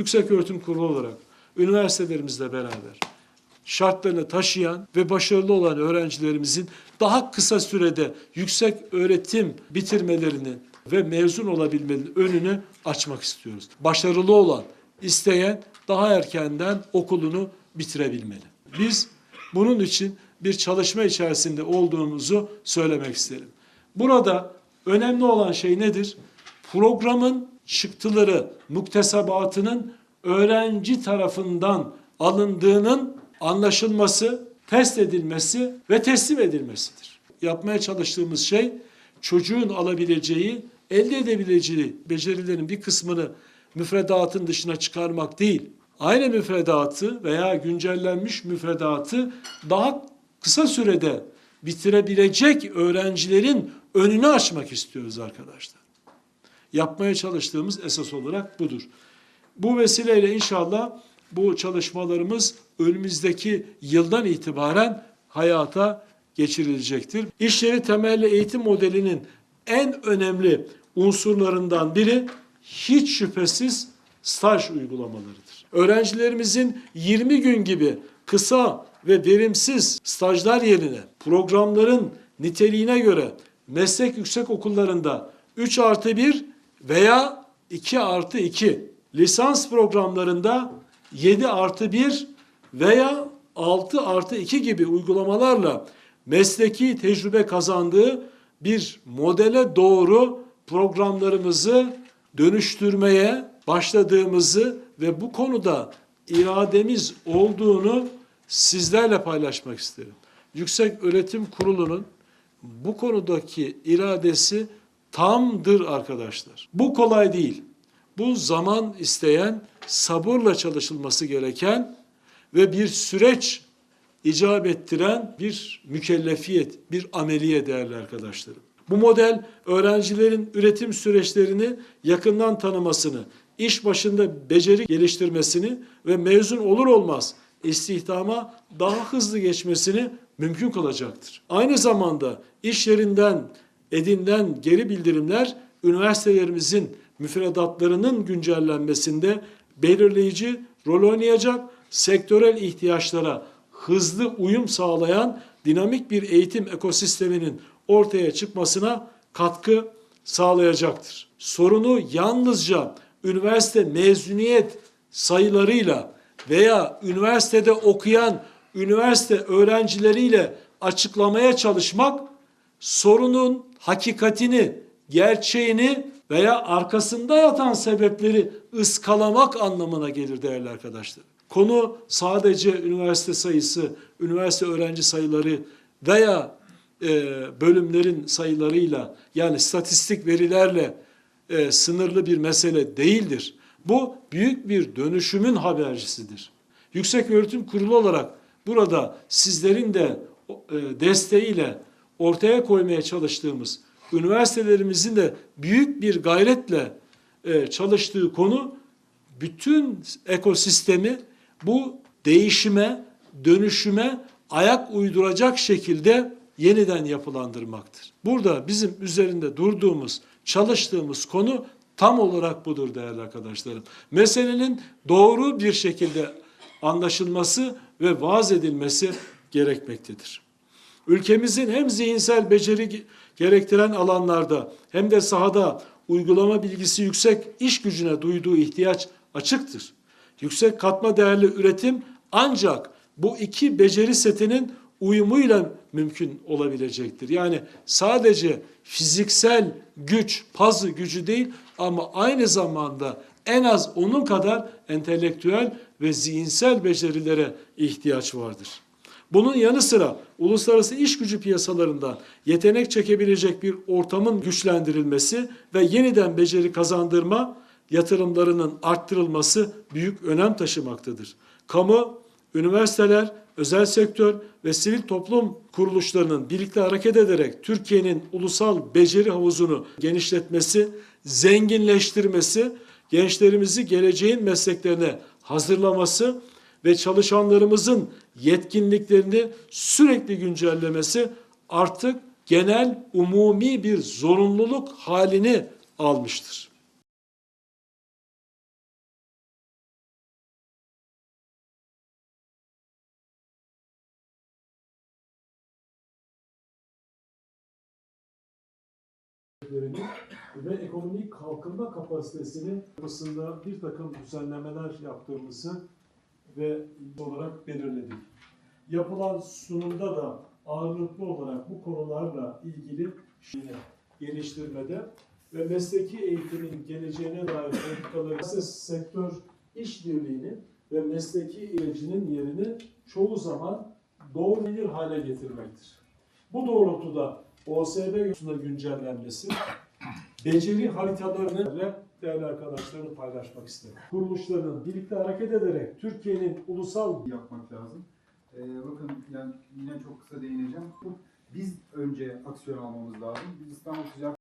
Yüksek Öğretim Kurulu olarak üniversitelerimizle beraber şartlarını taşıyan ve başarılı olan öğrencilerimizin daha kısa sürede yüksek öğretim bitirmelerini ve mezun olabilmenin önünü açmak istiyoruz. Başarılı olan, isteyen daha erkenden okulunu bitirebilmeli. Biz bunun için bir çalışma içerisinde olduğumuzu söylemek isterim. Burada önemli olan şey nedir? Programın çıktıları, muktesebatının öğrenci tarafından alındığının anlaşılması, test edilmesi ve teslim edilmesidir. Yapmaya çalıştığımız şey çocuğun alabileceği, elde edebileceği becerilerin bir kısmını müfredatın dışına çıkarmak değil. Aynı müfredatı veya güncellenmiş müfredatı daha kısa sürede bitirebilecek öğrencilerin önünü açmak istiyoruz arkadaşlar. Yapmaya çalıştığımız esas olarak budur. Bu vesileyle inşallah bu çalışmalarımız önümüzdeki yıldan itibaren hayata geçirilecektir. İş yeri temelli eğitim modelinin en önemli unsurlarından biri hiç şüphesiz staj uygulamalarıdır. Öğrencilerimizin 20 gün gibi kısa ve verimsiz stajlar yerine programların niteliğine göre meslek yüksek okullarında 3 artı 1 veya 2 artı 2 lisans programlarında 7 artı 1 veya 6 artı 2 gibi uygulamalarla mesleki tecrübe kazandığı bir modele doğru programlarımızı dönüştürmeye başladığımızı ve bu konuda irademiz olduğunu sizlerle paylaşmak isterim. Yüksek Öğretim Kurulu'nun bu konudaki iradesi tamdır arkadaşlar. Bu kolay değil. Bu zaman isteyen, sabırla çalışılması gereken ve bir süreç icap ettiren bir mükellefiyet, bir ameliye değerli arkadaşlarım. Bu model öğrencilerin üretim süreçlerini yakından tanımasını, iş başında beceri geliştirmesini ve mezun olur olmaz istihdama daha hızlı geçmesini mümkün kılacaktır. Aynı zamanda iş yerinden edinilen geri bildirimler üniversitelerimizin müfredatlarının güncellenmesinde belirleyici rol oynayacak, sektörel ihtiyaçlara hızlı uyum sağlayan dinamik bir eğitim ekosisteminin ortaya çıkmasına katkı sağlayacaktır. Sorunu yalnızca üniversite mezuniyet sayılarıyla veya üniversitede okuyan üniversite öğrencileriyle açıklamaya çalışmak sorunun hakikatini, gerçeğini veya arkasında yatan sebepleri ıskalamak anlamına gelir değerli arkadaşlar. Konu sadece üniversite sayısı, üniversite öğrenci sayıları veya e, bölümlerin sayılarıyla yani statistik verilerle e, sınırlı bir mesele değildir. Bu büyük bir dönüşümün habercisidir. Yüksek Öğretim Kurulu olarak burada sizlerin de e, desteğiyle ortaya koymaya çalıştığımız üniversitelerimizin de büyük bir gayretle e, çalıştığı konu bütün ekosistemi bu değişime, dönüşüme ayak uyduracak şekilde yeniden yapılandırmaktır. Burada bizim üzerinde durduğumuz, çalıştığımız konu tam olarak budur değerli arkadaşlarım. Meselenin doğru bir şekilde anlaşılması ve vaaz edilmesi gerekmektedir. Ülkemizin hem zihinsel beceri gerektiren alanlarda hem de sahada uygulama bilgisi yüksek iş gücüne duyduğu ihtiyaç açıktır. Yüksek katma değerli üretim ancak bu iki beceri setinin uyumuyla mümkün olabilecektir. Yani sadece fiziksel güç, pazı gücü değil ama aynı zamanda en az onun kadar entelektüel ve zihinsel becerilere ihtiyaç vardır. Bunun yanı sıra uluslararası iş gücü piyasalarından yetenek çekebilecek bir ortamın güçlendirilmesi ve yeniden beceri kazandırma yatırımlarının arttırılması büyük önem taşımaktadır. Kamu, üniversiteler, özel sektör ve sivil toplum kuruluşlarının birlikte hareket ederek Türkiye'nin ulusal beceri havuzunu genişletmesi, zenginleştirmesi, gençlerimizi geleceğin mesleklerine hazırlaması ve çalışanlarımızın yetkinliklerini sürekli güncellemesi artık genel umumi bir zorunluluk halini almıştır. ve ekonomik kalkınma kapasitesini konusunda bir takım düzenlemeler yaptığımızı ve olarak belirledik. Yapılan sunumda da ağırlıklı olarak bu konularla ilgili geliştirmede ve mesleki eğitimin geleceğine dair politikaları sektör işbirliğinin ve mesleki eğitimcinin yerini çoğu zaman doğru bilir hale getirmektir. Bu doğrultuda OSB güncellenmesi, beceri haritalarını değerli arkadaşlarımla paylaşmak isterim. Kuruluşların birlikte hareket ederek Türkiye'nin ulusal yapmak lazım. Ee, bakın yani yine çok kısa değineceğim. Biz önce aksiyon almamız lazım. Biz İstanbul Sıcak